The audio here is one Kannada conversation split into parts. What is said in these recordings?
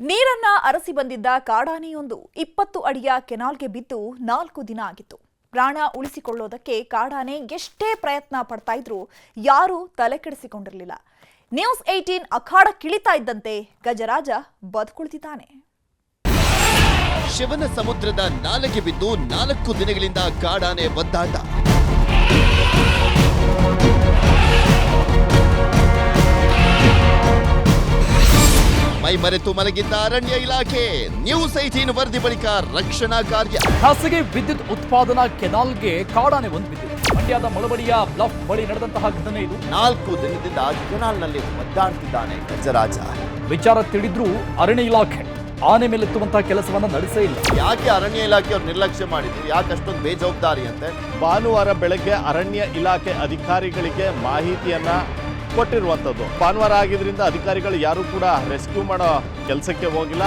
ನೀರನ್ನ ಅರಸಿ ಬಂದಿದ್ದ ಕಾಡಾನೆಯೊಂದು ಇಪ್ಪತ್ತು ಅಡಿಯ ಕೆನಾಲ್ಗೆ ಬಿದ್ದು ನಾಲ್ಕು ದಿನ ಆಗಿತ್ತು. ಪ್ರಾಣ ಉಳಿಸಿಕೊಳ್ಳೋದಕ್ಕೆ ಕಾಡಾನೆ ಎಷ್ಟೇ ಪ್ರಯತ್ನ ಪಡ್ತಾ ಇದ್ರು ಯಾರೂ ತಲೆ ಕೆಡಿಸಿಕೊಂಡಿರಲಿಲ್ಲ. ನ್ಯೂಸ್ ಅಖಾಡ ಕಿಳಿತಾ ಇದ್ದಂತೆ ಗಜರಾಜ ಬದುಕುಳಿದಿದ್ದಾನೆ. ಶಿವನ ಸಮುದ್ರದ ನಾಲೆಗೆ ಬಿದ್ದು ನಾಲ್ಕು ದಿನಗಳಿಂದ ಕಾಡಾನೆ ಒದ್ದಾಟ. ಮೈ ಮರೆತು ಮಲಗಿದ್ದ ಅರಣ್ಯ ಇಲಾಖೆ ನ್ಯೂಸ್ ಐಟೀನ್ ವರದಿ ಬಳಿಕ ರಕ್ಷಣಾ ಕಾರ್ಯ. ಖಾಸಗಿ ವಿದ್ಯುತ್ ಉತ್ಪಾದನಾ ಕೆನಾಲ್ಗೆ ಕಾಡಾನೆ ಒಂದು ಬಿದ್ದಿದೆ ಮಂಡ್ಯದ ಮಳಬಡಿಯ ಬ್ಲಫ್ ಬಳಿ ನಡೆದಂತಹ ಘಟನೆ ಇದು. ನಾಲ್ಕು ದಿನದಿಂದ ಕೆನಾಲ್ನಲ್ಲಿ ಒದ್ದಾಡ್ತಿದ್ದಾನೆ ಗಜರಾಜ. ವಿಚಾರ ತಿಳಿದ್ರೂ ಅರಣ್ಯ ಇಲಾಖೆ ಆನೆ ಮೇಲೆತ್ತುವಂತಹ ಕೆಲಸವನ್ನ ನಡೆಸೇ ಇಲ್ಲ. ಯಾಕೆ ಅರಣ್ಯ ಇಲಾಖೆಯವ್ರು ನಿರ್ಲಕ್ಷ್ಯ ಮಾಡಿದ್ರು ಯಾಕೆ ಅಷ್ಟೊಂದು ಬೇಜವಾಬ್ದಾರಿ ಅಂತೆ? ಭಾನುವಾರ ಬೆಳಗ್ಗೆ ಅರಣ್ಯ ಇಲಾಖೆ ಅಧಿಕಾರಿಗಳಿಗೆ ಮಾಹಿತಿಯನ್ನ ಕೊಟ್ಟಿರುವಂಥದ್ದು. ಭಾನುವಾರ ಆಗಿದ್ರಿಂದ ಅಧಿಕಾರಿಗಳು ಯಾರು ಕೂಡ ರೆಸ್ಕ್ಯೂ ಮಾಡೋ ಕೆಲಸಕ್ಕೆ ಹೋಗಿಲ್ಲ.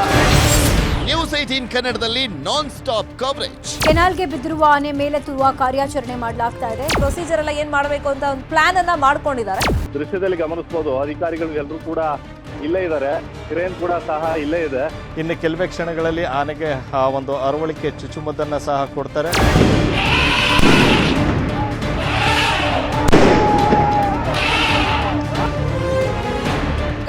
ನ್ಯೂಸ್ ಐಟೀನ್ ಕನ್ನಡದಲ್ಲಿ ನಾನ್ ಸ್ಟಾಪ್ ಕವರೇಜ್ ಕೆನಾಲ್ಗೆ ಬಿದ್ದಿರುವ ಆನೆ ಮೇಲೆತ್ತುವ ಕಾರ್ಯಾಚರಣೆ ಮಾಡಲಾಗ್ತಾ ಇದೆ. ಪ್ರೊಸೀಜರ್ ಎಲ್ಲ ಏನ್ ಮಾಡಬೇಕು ಅಂತ ಒಂದು ಪ್ಲಾನ್ ಅನ್ನ ಮಾಡ್ಕೊಂಡಿದ್ದಾರೆ. ದೃಶ್ಯದಲ್ಲಿ ಗಮನಿಸಬಹುದು ಅಧಿಕಾರಿಗಳು ಎಲ್ಲರೂ ಕೂಡ ಇಲ್ಲೇ ಇದ್ದಾರೆ. ಕ್ರೇನ್ ಕೂಡ ಸಹ ಇಲ್ಲೇ ಇದೆ. ಇನ್ನು ಕೆಲವೇ ಕ್ಷಣಗಳಲ್ಲಿ ಆನೆಗೆ ಆ ಒಂದು ಅರವಳಿಕೆ ಚುಚ್ಚುಮದ್ದನ್ನ ಸಹ ಕೊಡ್ತಾರೆ.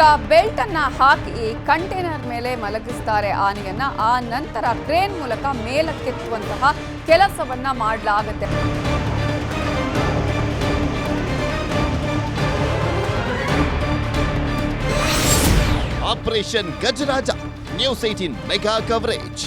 ಈಗ ಬೆಲ್ಟ್ ಅನ್ನ ಹಾಕಿ ಕಂಟೈನರ್ ಮೇಲೆ ಮಲಗಿಸ್ತಾರೆ ಆನೆಯನ್ನ. ಆ ನಂತರ ಕ್ರೇನ್ ಮೂಲಕ ಮೇಲಕ್ಕೆತ್ತುವಂತಹ ಕೆಲಸವನ್ನ ಮಾಡಲಾಗುತ್ತೆ. Operation Gajaraja news eighteen mega coverage.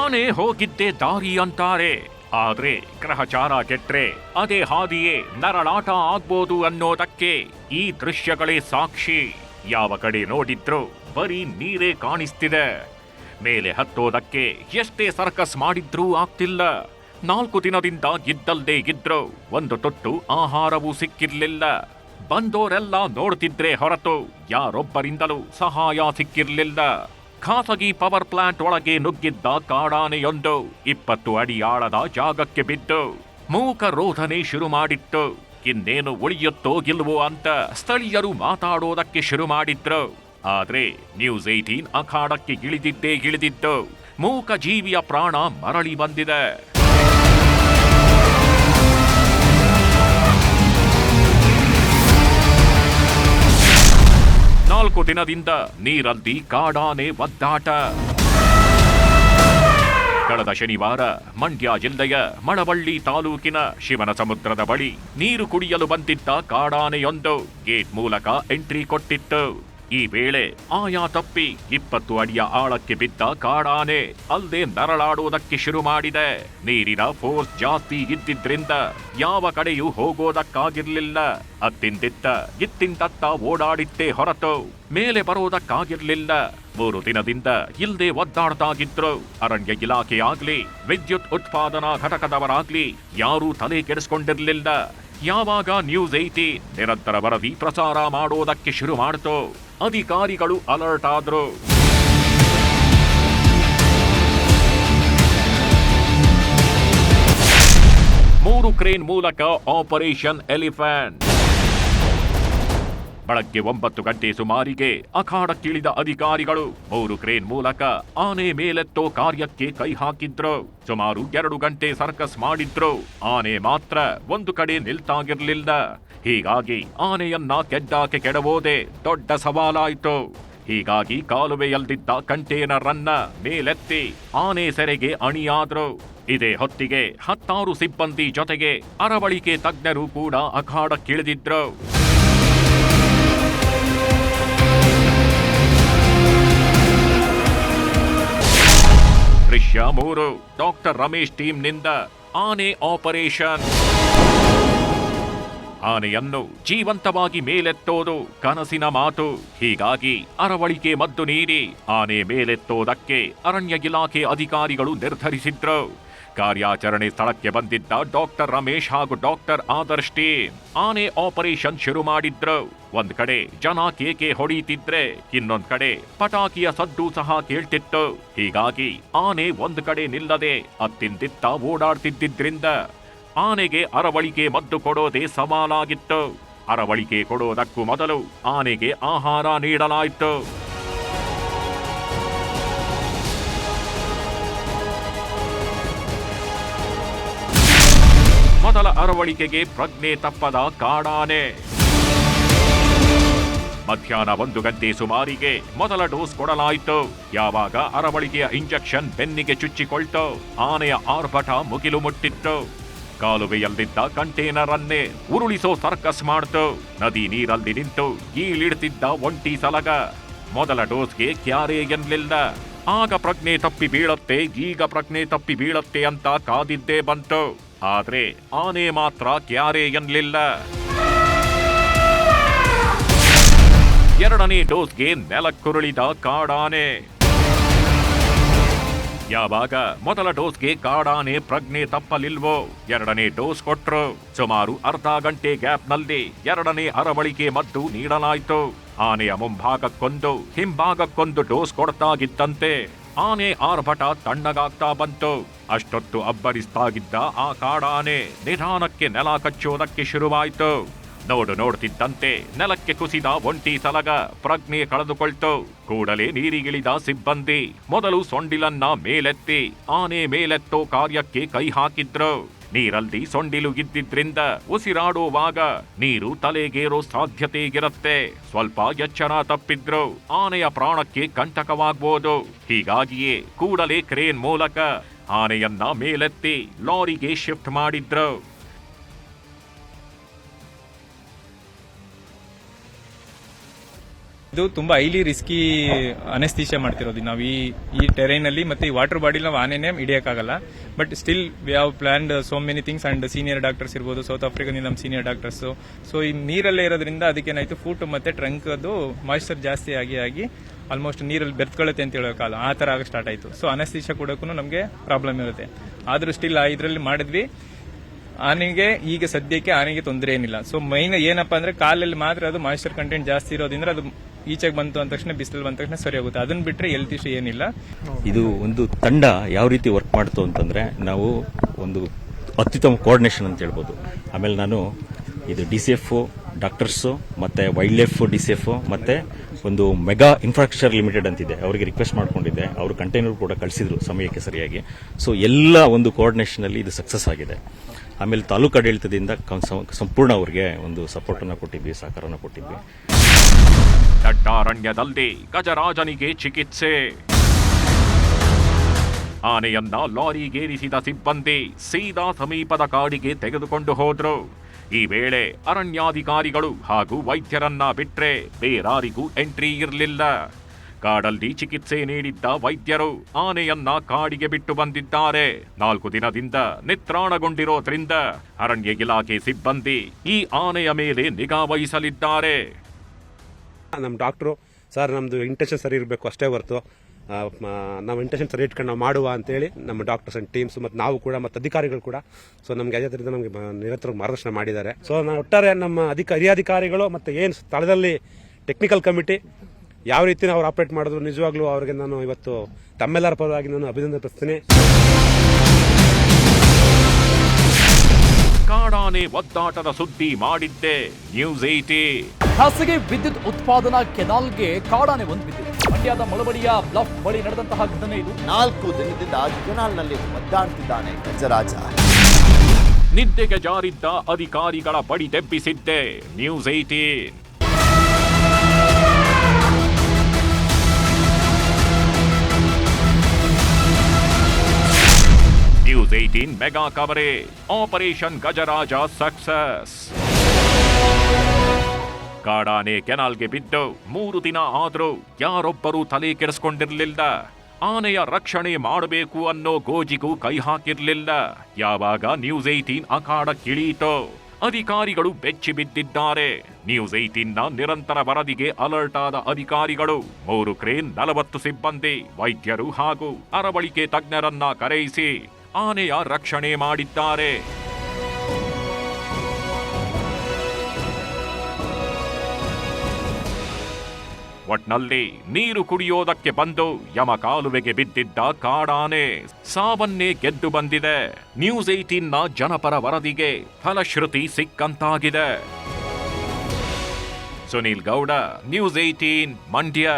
ಆನೆ ಹೋಗಿದ್ದೆ ದಾರಿ ಅಂತಾರೆ. ಆದ್ರೆ ಗ್ರಹಚಾರ ಕೆಟ್ರೆ ಅದೇ ಹಾದಿಯೇ ನರಳಾಟ ಆಗ್ಬೋದು ಅನ್ನೋದಕ್ಕೆ ಈ ದೃಶ್ಯಗಳೇ ಸಾಕ್ಷಿ. ಯಾವ ಕಡೆ ನೋಡಿದ್ರು ಬರೀ ನೀರೇ ಕಾಣಿಸ್ತಿದೆ. ಮೇಲೆ ಹತ್ತೋದಕ್ಕೆ ಎಷ್ಟೇ ಸರ್ಕಸ್ ಮಾಡಿದ್ರೂ ಆಗ್ತಿಲ್ಲ. ನಾಲ್ಕು ದಿನದಿಂದ ಗಿದ್ದಲ್ದೇ ಇದ್ರು ಒಂದು ತೊಟ್ಟು ಆಹಾರವೂ ಸಿಕ್ಕಿರ್ಲಿಲ್ಲ. ಬಂದೋರೆಲ್ಲ ನೋಡ್ತಿದ್ರೆ ಹೊರತು ಯಾರೊಬ್ಬರಿಂದಲೂ ಸಹಾಯ ಸಿಕ್ಕಿರ್ಲಿಲ್ಲ. ಖಾಸಗಿ ಪವರ್ ಪ್ಲಾಂಟ್ ಒಳಗೆ ನುಗ್ಗಿದ್ದ ಕಾಡಾನೆಯೊಂದು ಇಪ್ಪತ್ತು ಅಡಿ ಆಳದ ಜಾಗಕ್ಕೆ ಬಿದ್ದು ಮೂಕ ರೋಧನೆ ಶುರು ಮಾಡಿತ್ತು. ಇನ್ನೇನು ಉಳಿಯುತ್ತೋ ಗಿಲ್ವೋ ಅಂತ ಸ್ಥಳೀಯರು ಮಾತಾಡೋದಕ್ಕೆ ಶುರು ಮಾಡಿದ್ರು. ಆದ್ರೆ ನ್ಯೂಸ್ ಏಟೀನ್ ಅಖಾಡಕ್ಕೆ ಇಳಿದಿದ್ದೇ ಇಳಿದಿದ್ದು ಮೂಕ ಜೀವಿಯ ಪ್ರಾಣ ಮರಳಿ ಬಂದಿದೆ. ನಾಲ್ಕು ದಿನದಿಂದ ನೀರಲ್ಲಿ ಕಾಡಾನೆ ಒದ್ದಾಟ. ಕಳೆದ ಶನಿವಾರ ಮಂಡ್ಯ ಜಿಲ್ಲೆಯ ಮಳವಳ್ಳಿ ತಾಲೂಕಿನ ಶಿವನ ಸಮುದ್ರದ ಬಳಿ ನೀರು ಕುಡಿಯಲು ಬಂದಿದ್ದ ಕಾಡಾನೆಯೊಂದು ಗೇಟ್ ಮೂಲಕ ಎಂಟ್ರಿ ಕೊಟ್ಟಿತ್ತು. ಈ ವೇಳೆ ಆಯಾ ತಪ್ಪಿ ಇಪ್ಪತ್ತು ಅಡಿಯ ಆಳಕ್ಕೆ ಬಿದ್ದ ಕಾಡಾನೆ ಅಲ್ಲದೆ ನರಳಾಡುವುದಕ್ಕೆ ಶುರು ಮಾಡಿದೆ. ನೀರಿನ ಫೋರ್ಸ್ ಜಾಸ್ತಿ ಇದ್ದಿದ್ರಿಂದ ಯಾವ ಕಡೆಯೂ ಹೋಗೋದಕ್ಕಾಗಿರ್ಲಿಲ್ಲ. ಅತ್ತಿಂದಿತ್ತ ಇತ್ತಿಂದತ್ತ ಓಡಾಡಿತ್ತೇ ಹೊರತು ಮೇಲೆ ಬರೋದಕ್ಕಾಗಿರ್ಲಿಲ್ಲ ಮೂರು ದಿನದಿಂದ ಇಲ್ಲದೆ ಒದ್ದಾಡ್ತಾಗಿದ್ರು ಅರಣ್ಯ ಇಲಾಖೆ ಆಗ್ಲಿ ವಿದ್ಯುತ್ ಉತ್ಪಾದನಾ ಘಟಕದವರಾಗ್ಲಿ ಯಾರೂ ತಲೆ ಕೆಡಿಸ್ಕೊಂಡಿರ್ಲಿಲ್ಲ. ಯಾವಾಗ ನ್ಯೂಸ್ ಐತಿ? ನಿರಂತರ ವರದಿ ಪ್ರಸಾರ ಮಾಡೋದಕ್ಕೆ ಶುರು ಮಾಡಿತು. ಅಧಿಕಾರಿಗಳು ಅಲರ್ಟ್ ಆದ್ರು. ಮೂರು ಕ್ರೇನ್ ಮೂಲಕ ಆಪರೇಷನ್ ಎಲಿಫೆಂಟ್ ಬೆಳಗ್ಗೆ ಒಂಬತ್ತು ಗಂಟೆ ಸುಮಾರಿಗೆ ಅಖಾಡಕ್ಕಿಳಿದ ಅಧಿಕಾರಿಗಳು ಮೂರು ಕ್ರೇನ್ ಮೂಲಕ ಆನೆ ಮೇಲೆತ್ತೋ ಕಾರ್ಯಕ್ಕೆ ಕೈ ಹಾಕಿದ್ರು. ಸುಮಾರು ಎರಡು ಗಂಟೆ ಸರ್ಕಸ್ ಮಾಡಿದ್ರು. ಆನೆ ಮಾತ್ರ ಒಂದು ಕಡೆ ನಿಲ್ತಾಗಿರ್ಲಿಲ್ಲ. ಹೀಗಾಗಿ ಆನೆಯನ್ನ ಕೆಡ್ಡಾಕೆ ಕೆಡವೋದೆ ದೊಡ್ಡ ಸವಾಲಾಯ್ತು. ಹೀಗಾಗಿ ಕಾಲುವೆಯಲ್ಲಿದ್ದ ಕಂಟೇನರ್ ಅನ್ನ ಮೇಲೆತ್ತಿ ಆನೆ ಸೆರೆಗೆ ಅಣಿಯಾದ್ರು. ಇದೇ ಹೊತ್ತಿಗೆ ಹತ್ತಾರು ಸಿಬ್ಬಂದಿ ಜೊತೆಗೆ ಅರವಳಿಕೆ ತಜ್ಞರು ಕೂಡ ಅಖಾಡಕ್ಕಿಳಿದಿದ್ರು. ದೃಶ್ಯ ಡಾಕ್ಟರ್ ರಮೇಶ್ ಟೀಮ್ನಿಂದ ಆನೆ ಆಪರೇಷನ್. ಆನೆಯನ್ನು ಜೀವಂತವಾಗಿ ಮೇಲೆತ್ತೋದು ಕನಸಿನ ಮಾತು. ಹೀಗಾಗಿ ಅರವಳಿಕೆ ಮದ್ದು ನೀಡಿ ಆನೆ ಮೇಲೆತ್ತೋದಕ್ಕೆ ಅರಣ್ಯ ಇಲಾಖೆ ಅಧಿಕಾರಿಗಳು ನಿರ್ಧರಿಸಿದ್ರು. ಕಾರ್ಯಾಚರಣೆ ಸ್ಥಳಕ್ಕೆ ಬಂದಿದ್ದ ಡಾಕ್ಟರ್ ರಮೇಶ್ ಹಾಗೂ ಡಾಕ್ಟರ್ ಆದರ್ಶ್ ಟೀಮ್. ಆನೆ ಆಪರೇಷನ್ ಶುರು ಮಾಡಿದ್ರು. ಒಂದ್ ಕಡೆ ಜನ ಕೇಕೆ ಹೊಡೆಯುತ್ತಿದ್ರೆ ಇನ್ನೊಂದ್ ಕಡೆ ಪಟಾಕಿಯ ಸದ್ದು ಸಹ ಕೇಳ್ತಿತ್ತು. ಹೀಗಾಗಿ ಆನೆ ಒಂದ್ ಕಡೆ ನಿಲ್ಲದೆ ಅತ್ತಿಂದಿತ್ತ ಓಡಾಡ್ತಿದ್ದಿದ್ರಿಂದ ಆನೆಗೆ ಅರವಳಿಕೆ ಮದ್ದು ಕೊಡೋದೇ ಸವಾಲಾಗಿತ್ತು. ಅರವಳಿಕೆ ಕೊಡೋದಕ್ಕೂ ಮೊದಲು ಆನೆಗೆ ಆಹಾರ ನೀಡಲಾಯಿತು. ಮೊದಲ ಅರವಳಿಕೆಗೆ ಪ್ರಜ್ಞೆ ತಪ್ಪದ ಕಾಡಾನೆ. ಮಧ್ಯಾಹ್ನ ಒಂದು ಗಂಟೆ ಸುಮಾರಿಗೆ ಮೊದಲ ಡೋಸ್ ಕೊಡಲಾಯಿತು. ಯಾವಾಗ ಅರವಳಿಕೆಯ ಇಂಜೆಕ್ಷನ್ ಬೆನ್ನಿಗೆ ಚುಚ್ಚಿಕೊಳ್ತು, ಆನೆಯ ಆರ್ಭಟ ಮುಗಿಲು ಮುಟ್ಟಿತ್ತು. ಕಾಲುವೆಯಲ್ಲಿದ್ದ ಕಂಟೇನರ್ ಅನ್ನೇ ಉರುಳಿಸೋ ಸರ್ಕಸ್ ಮಾಡ್ತು. ನದಿ ನೀರಲ್ಲಿ ನಿಂತು ಈಳಿಡ್ತಿದ್ದ ಒಂಟಿ ಸಲಗ. ಮೊದಲ ಡೋಸ್ಗೆ ಕ್ಯಾರೇ ಎನ್ಲಿಲ್ಲ. ಆಗ ಪ್ರಜ್ಞೆ ತಪ್ಪಿ ಬೀಳತ್ತೆ, ಈಗ ಪ್ರಜ್ಞೆ ತಪ್ಪಿ ಬೀಳತ್ತೆ ಅಂತ ಕಾದಿದ್ದೇ ಬಂತು. ಆದ್ರೆ ಆನೆ ಮಾತ್ರ ಕ್ಯಾರೆ ಎನ್ಲಿಲ್ಲ. ಎರಡನೇ ಡೋಸ್ಗೆ ನೆಲಕ್ಕುರುಳಿದ ಕಾಡಾನೆ. ಯಾವಾಗ ಮೊದಲ ಡೋಸ್ಗೆ ಕಾಡಾನೆ ಪ್ರಜ್ಞೆ ತಪ್ಪಲಿಲ್ವೋ ಎರಡನೇ ಡೋಸ್ ಕೊಟ್ರು. ಸುಮಾರು ಅರ್ಧ ಗಂಟೆ ಗ್ಯಾಪ್ನಲ್ಲಿ ಎರಡನೇ ಅರವಳಿಕೆ ಮದ್ದು ನೀಡಲಾಯಿತು. ಆನೆಯ ಮುಂಭಾಗಕ್ಕೊಂದು, ಹಿಂಭಾಗಕ್ಕೊಂದು ಡೋಸ್ ಕೊಡ್ತಾಗಿದ್ದಂತೆ ಆನೆ ಆರ್ಭಟ ತಣ್ಣಗಾಗ್ತಾ ಬಂತು. ಅಷ್ಟೊತ್ತು ಅಬ್ಬರಿಸ್ತಾಗಿದ್ದ ಆ ಕಾಡಾನೆ ನಿಧಾನಕ್ಕೆ ನೆಲ ಕಚ್ಚೋದಕ್ಕೆ ಶುರುವಾಯಿತು. ನೋಡು ನೋಡ್ತಿದ್ದಂತೆ ನೆಲಕ್ಕೆ ಕುಸಿದ ಒಂಟಿ ಸಲಗ ಪ್ರಜ್ಞೆ ಕಳೆದುಕೊಳ್ತು. ಕೂಡಲೇ ನೀರಿಗಿಳಿದ ಸಿಬ್ಬಂದಿ ಮೊದಲು ಸೊಂಡಿಲನ್ನ ಮೇಲೆತ್ತಿ ಆನೆ ಮೇಲೆತ್ತೋ ಕಾರ್ಯಕ್ಕೆ ಕೈ ಹಾಕಿದ್ರು. ನೀರಲ್ಲಿ ಸೊಂಡಿಲು ಇದ್ದಿದ್ರಿಂದ ಉಸಿರಾಡುವಾಗ ನೀರು ತಲೆಗೇರೋ ಸಾಧ್ಯತೆ ಇರುತ್ತೆ ಸ್ವಲ್ಪ ಎಚ್ಚರ ತಪ್ಪಿದ್ರು ಆನೆಯ ಪ್ರಾಣಕ್ಕೆ ಕಂಟಕವಾಗ್ಬೋದು. ಹೀಗಾಗಿಯೇ ಕೂಡಲೇ ಕ್ರೇನ್ ಮೂಲಕ ಆನೆಯನ್ನ ಮೇಲೆತ್ತಿ ಲಾರಿಗೆ ಶಿಫ್ಟ್ ಮಾಡಿದ್ರು. ಇದು ತುಂಬಾ ಹೈಲಿ ರಿಸ್ಕಿ ಅನಸ್ತೀಶ ಮಾಡ್ತಿರೋದು. ನಾವು ಈ ಈ ಟೆರೈನ್ ಅಲ್ಲಿ ಮತ್ತೆ ಈ ವಾಟರ್ ಬಾಡಿ ನಾವು ಆನೆನೆ ಹಿಡಿಯಕ್ಕಾಗಲ್ಲ. But still we have planned so many things and senior doctors ಇರ್ಬೋದು ಸೌತ್ ಆಫ್ರಿಕಾದಿಂದ ನಮ್ಮ ಸೀನಿಯರ್ ಡಾಕ್ಟರ್ಸ್ ಸೊ ಈ ನೀರಲ್ಲೇ ಇರೋದ್ರಿಂದ ಅದಕ್ಕೇನಾಯ್ತು ಫೂಟ್ ಮತ್ತೆ ಟ್ರಂಕ್ ಅದು ಮಾಯಿಶ್ಚರ್ ಜಾಸ್ತಿ ಆಗಿ ಆಗಿ ಆಲ್ಮೋಸ್ಟ್ ನೀರಲ್ಲಿ ಬೆರ್ತ್ಕೊಳ್ಳುತ್ತೆ ಅಂತ ಹೇಳೋಕ್ಕಾಗಲ್ಲ ಆ ತರ ಆಗ ಸ್ಟಾರ್ಟ್ ಆಯ್ತು. ಸೊ ಅನಸ್ತೀಶ ಕೊಡೋಕ್ಕೂ ನಮಗೆ ಪ್ರಾಬ್ಲಮ್ ಇರುತ್ತೆ. ಆದ್ರೂ ಸ್ಟಿಲ್ ಇದರಲ್ಲಿ ಮಾಡಿದ್ವಿ. ಆನೆಗೆ ಈಗ ಸದ್ಯಕ್ಕೆ ಆನೆಗೆ ತೊಂದರೆ ಏನಿಲ್ಲ. ಸೊ ಮೈನ್ ಏನಪ್ಪಾ ಅಂದ್ರೆ ಕಾಲಲ್ಲಿ ಮಾತ್ರ ಅದು ಮಾಯಿಶ್ಚರ್ ಕಂಟೆಂಟ್ ಜಾಸ್ತಿ ಇರೋದ್ರಿಂದ ಅದು ಈಚೆಗೆ ಬಂತು ಅಂದ ತಕ್ಷಣ ಬಿಸಿಲು ಬಂದ ತಕ್ಷಣ ಸರಿ ಹೋಗುತ್ತೆ. ಅದನ್ನ ಬಿಟ್ಟರೆ ಎಲ್ತ್ ಇಶ್ಯೂ ಏನಿಲ್ಲ. ಇದು ಒಂದು ತಂಡ ಯಾವ ರೀತಿ ವರ್ಕ್ ಮಾಡ್ತು ಅಂತಂದ್ರೆ ನಾವು ಒಂದು ಅತ್ಯುತ್ತಮ ಕೋಆರ್ಡಿನೇಷನ್ ಅಂತ ಹೇಳ್ಬೋದು. ಆಮೇಲೆ ನಾನು ಇದು ಡಿ ಸಿ ಎಫ್ ಡಾಕ್ಟರ್ಸು ಮತ್ತು wild life D C F ಮತ್ತು ಒಂದು ಮೆಗಾ ಇನ್ಫ್ರಾಸ್ಟ್ರಕ್ಚರ್ ಲಿಮಿಟೆಡ್ ಅಂತಿದೆ. ಅವರಿಗೆ ರಿಕ್ವೆಸ್ಟ್ ಮಾಡ್ಕೊಂಡಿದ್ದೆ. ಅವರು ಕಂಟೈನರ್ ಕೂಡ ಕಳಿಸಿದ್ರು ಸಮಯಕ್ಕೆ ಸರಿಯಾಗಿ. ಸೊ ಎಲ್ಲ ಒಂದು ಕೋಆರ್ಡಿನೇಷನಲ್ಲಿ ಇದು ಸಕ್ಸಸ್ ಆಗಿದೆ. ಆಮೇಲೆ ತಾಲೂಕು ಆಡಳಿತದಿಂದ ಸಂಪೂರ್ಣ ಅವರಿಗೆ ಒಂದು ಸಪೋರ್ಟನ್ನು ಕೊಟ್ಟಿದ್ವಿ ಸಹಕಾರನ ಕೊಟ್ಟಿದ್ವಿ. ದಟ್ಟಾರಣ್ಯದಲ್ಲಿ ಗಜರಾಜನಿಗೆ ಚಿಕಿತ್ಸೆ. ಆನೆಯನ್ನ ಲಾರಿಗೇರಿಸಿದ ಸಿಬ್ಬಂದಿ ಸೀದಾ ಸಮೀಪದ ಕಾಡಿಗೆ ತೆಗೆದುಕೊಂಡು ಹೋದ್ರು. ಈ ವೇಳೆ ಅರಣ್ಯಾಧಿಕಾರಿಗಳು ಹಾಗೂ ವೈದ್ಯರನ್ನ ಬಿಟ್ರೆ ಬೇರಾರಿಗೂ ಎಂಟ್ರಿ ಇರಲಿಲ್ಲ. ಕಾಡಲ್ಲಿ ಚಿಕಿತ್ಸೆ ನೀಡಿದ್ದ ವೈದ್ಯರು ಆನೆಯನ್ನ ಕಾಡಿಗೆ ಬಿಟ್ಟು ಬಂದಿದ್ದಾರೆ. ನಾಲ್ಕು ದಿನದಿಂದ ನಿತ್ರಾಣಗೊಂಡಿರೋದ್ರಿಂದ ಅರಣ್ಯ ಇಲಾಖೆ ಸಿಬ್ಬಂದಿ ಈ ಆನೆಯ ಮೇಲೆ ನಿಗಾ ವಹಿಸಲಿದ್ದಾರೆ. ನಮ್ಮ ಡಾಕ್ಟ್ರು, ಸರ್ ನಮ್ಮದು ಇಂಟೆನ್ಷನ್ ಸರಿ ಇರಬೇಕು, ಅಷ್ಟೇ ಹೊರತು ನಾವು ಇಂಟೆನ್ಷನ್ ಸರಿ ಇಟ್ಕೊಂಡು ನಾವು ಮಾಡುವ ಅಂತೇಳಿ ನಮ್ಮ ಡಾಕ್ಟರ್ಸ್ ಅಂಡ್ ಟೀಮ್ಸ್ ಮತ್ತು ನಾವು ಕೂಡ ಮತ್ತು ಅಧಿಕಾರಿಗಳು ಕೂಡ ಸೊ ನಮಗೆ ಅದರಿಂದ ನಮಗೆ ನಿರಂತರ ಮಾರ್ಗದರ್ಶನ ಮಾಡಿದ್ದಾರೆ. ಸೊ ನಾನು ಒಟ್ಟಾರೆ ನಮ್ಮ ಅಧಿಕ ಹಿರಿಯಾಧಿಕಾರಿಗಳು ಮತ್ತು ಏನು ಸ್ಥಳದಲ್ಲಿ ಟೆಕ್ನಿಕಲ್ ಕಮಿಟಿ ಯಾವ ರೀತಿ ಅವ್ರು ಆಪರೇಟ್ ಮಾಡಿದ್ರು ನಿಜವಾಗ್ಲೂ ಅವರಿಗೆ ನಾನು ಇವತ್ತು ತಮ್ಮೆಲ್ಲರ ಪರವಾಗಿ ನಾನು ಅಭಿನಂದನೆ ಪಡಿಸ್ತೀನಿ ಕಾಡಾನೆ ಒದ್ದಾಟದ ಸುದ್ದಿ ಮಾಡಿದ್ದೆ. ನ್ಯೂಸ್ ಏಟಿ ಖಾಸಗಿ ವಿದ್ಯುತ್ ಉತ್ಪಾದನಾ ಕೆನಾಲ್ಗೆ ಕಾಡಾನೆ ಒಂದು ಬಿದ್ದಿದೆ ಮಂಡ್ಯದ ಮಳಬಡಿಯ ಬ್ಲಫ್ ಬಳಿ ನಡೆದಂತಹ ಘಟನೆ ಇದು. ನಾಲ್ಕು ದಿನದಿಂದ ಕೆನಾಲ್ನಲ್ಲಿ ಒದ್ದಾಡ್ತಿದ್ದಾನೆ ಗಜರಾಜ. ನಿದ್ದೆಗೆ ಜಾರಿದ್ದ ಅಧಿಕಾರಿಗಳ ಬಡಿ ತೆಬ್ಬಿಸಿದ್ದೆ news eighteen news eighteen mega coverage operation Gajaraja success ಕಾಡಾನೆ ಕೆನಾಲ್ಗೆ ಬಿದ್ದು ಮೂರು ದಿನ ಆದರೂ ಯಾರೊಬ್ಬರೂ ತಲೆ ಕೆಡಿಸ್ಕೊಂಡಿರಲಿಲ್ಲ. ಆನೆಯ ರಕ್ಷಣೆ ಮಾಡಬೇಕು ಅನ್ನೋ ಗೋಜಿಗೂ ಕೈ ಹಾಕಿರ್ಲಿಲ್ಲ. ಯಾವಾಗ ನ್ಯೂಸ್ ಏಟೀನ್ ಅಖಾಡಕ್ಕಿಳೀತೋ ಅಧಿಕಾರಿಗಳು ಬೆಚ್ಚಿ ಬಿದ್ದಿದ್ದಾರೆ. ನ್ಯೂಸ್ ಏಟೀನ್ನ ನಿರಂತರ ವರದಿಗೆ ಅಲರ್ಟ್ ಆದ ಅಧಿಕಾರಿಗಳು, ಮೂರು ಕ್ರೇನ್ ನಲವತ್ತು ಸಿಬ್ಬಂದಿ, ವೈದ್ಯರು ಹಾಗೂ ಅರವಳಿಕೆ ತಜ್ಞರನ್ನ ಕರೆಯಿಸಿ ಆನೆಯ ರಕ್ಷಣೆ ಮಾಡಿದ್ದಾರೆ. ಒಟ್ನಲ್ಲಿ ನೀರು ಕುಡಿಯೋದಕ್ಕೆ ಬಂದು ಯಮ ಕಾಲುವೆಗೆ ಬಿದ್ದಿದ್ದ ಕಾಡಾನೆ ಸಾವನ್ನೇ ಗೆದ್ದು ಬಂದಿದೆ. ನ್ಯೂಸ್ ಏಟೀನ್ನ ಜನಪರ ವರದಿಗೆ ಫಲಶ್ರುತಿ ಸಿಕ್ಕಂತಾಗಿದೆ. Sunil Gowda, news eighteen Mandya.